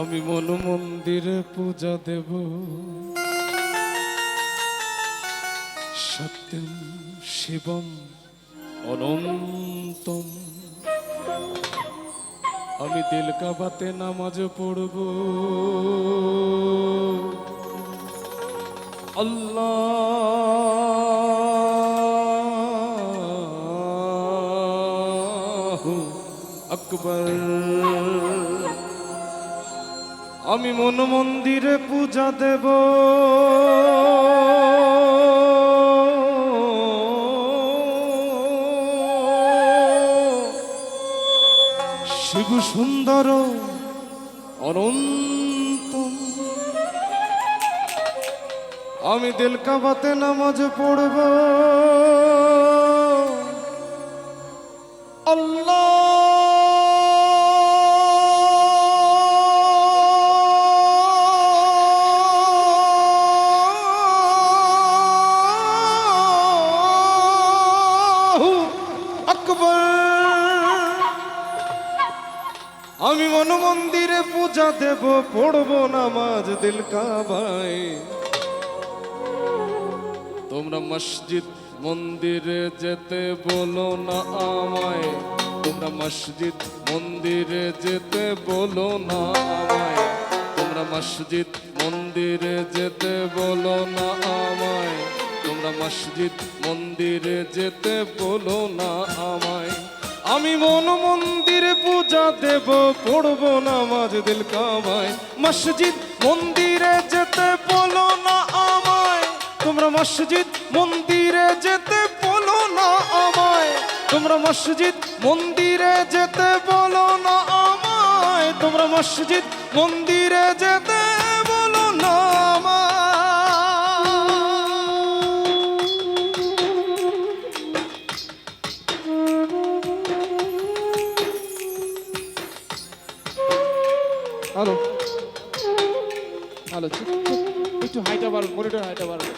আমি মন মন্দিরে পূজা দেব। সত্যম শিবম অনন্তম। আমি দিলকাবাতে নামাজ পড়ব। আল্লাহ আকবর। আমি মন মন্দিরে পূজা দেব। শিব সুন্দর অনন্ত। আমি দিলকাবাতে নামাজ পড়ব। পূজা দেব, পড়ব নামাজ দিল কাবাই তোমরা মসজিদ, মন্দিরে যেতে বলো না আমায়। তোমরা মসজিদ, মন্দিরে যেতে বলো না আমায়। তোমরা মসজিদ, মন্দিরে যেতে বলো না আমায়। তোমরা মসজিদ, মন্দিরে যেতে বলো না আমায়। আমি মন মন্দিরে পূজা দেব, পড়ব নামাজ দিল কামায়। মসজিদ মন্দিরে যেতে বলো না আমায়। তোমরা মসজিদ মন্দিরে যেতে বলো না আমায়। তোমরা মসজিদ মন্দিরে যেতে বলো না আমায়। তোমরা মসজিদ মন্দিরে যেতে হাইটা বাড়ল মনিটর হাইটা বাড়ুন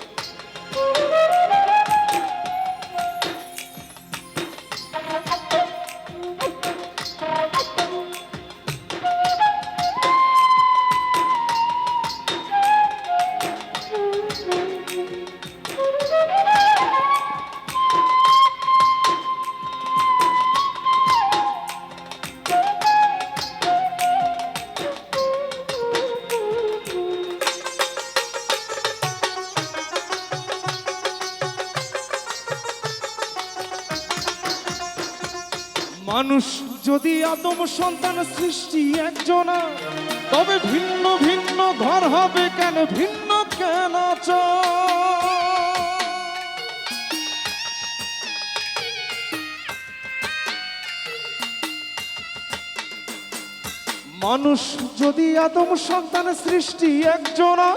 মানুষ যদি আদম সন্তান সৃষ্টি একজনা, তবে ভিন্ন ভিন্ন ঘর হবে কেন, ভিন্ন কেন মানুষ যদি আদম সন্তান সৃষ্টি একজনা,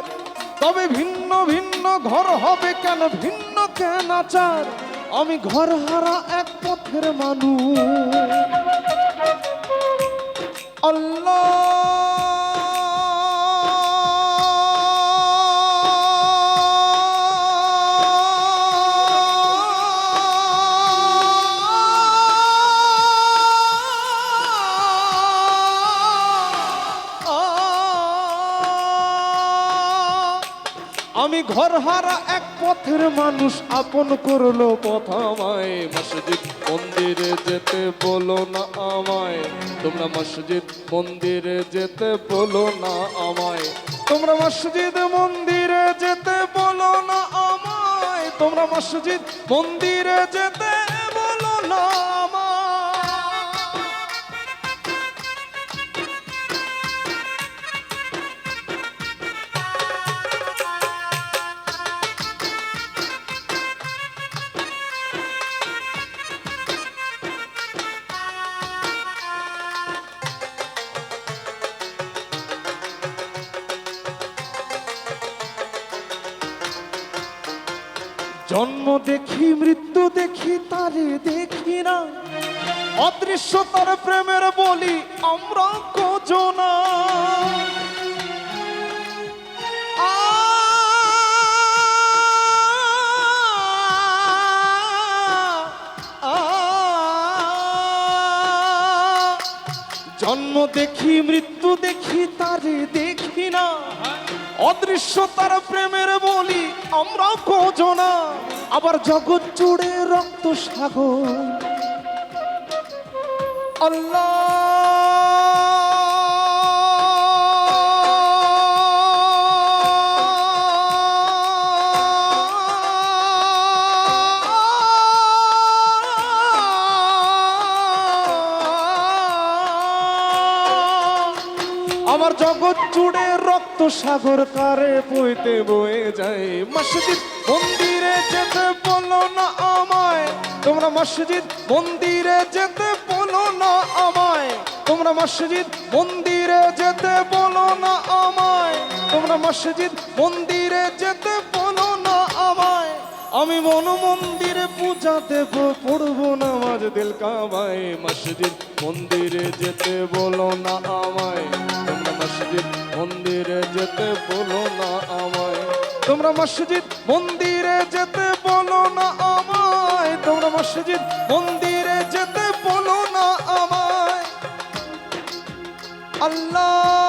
তবে ভিন্ন ভিন্ন ঘর হবে কেন, ভিন্ন কেন আচার? আমি ঘর হারা এক পথের মানুষ। আল্লাহ! আমি ঘর হারা এক পথের মানুষ, আপন করল পথ আমায়। মসজিদ, মন্দিরে যেতে বলো না আমায়। তোমরা মসজিদ, মন্দিরে যেতে বলো না আমায়। তোমরা মসজিদ, মন্দিরে যেতে বলো না আমায়। তোমরা মসজিদ, মন্দিরে যেতে বলো না জন্ম দেখি মৃত্যু দেখি তারে দেখি না অদৃশ্য তার প্রেমের বলি আমরা কজনা জন্ম দেখি মৃত্যু দেখি তারে দেখি না অদৃশ্য তার প্রেমের বলি আমরা কোজনা আবার জগৎ জুড়ে রক্ত সাগর। আল্লাহ আমার জগৎ জুড়ে রক্ত সাগর কারে বইতে বয়ে যায়। মসজিদ মন্দিরে যেতে বলো না আমায়। তোমরা মসজিদ মন্দিরে যেতে বলো না আমায়। তোমরা মসজিদ মন্দিরে যেতে বলো না আমায়। তোমরা মসজিদ মন্দিরে যেতে বলো না আমায়। আমি মন মন্দিরে পূজা দেব, পড়ব নামাজ দিল কাবায়। মসজিদ মন্দিরে যেতে বলো না আমায়। মসজিদ, মন্দিরে যেতে বলো না আমায়। তোমরা মসজিদ, মন্দিরে যেতে বলো না আমায়। তোমরা মসজিদ, মন্দিরে যেতে বলো না আমায়। আল্লাহ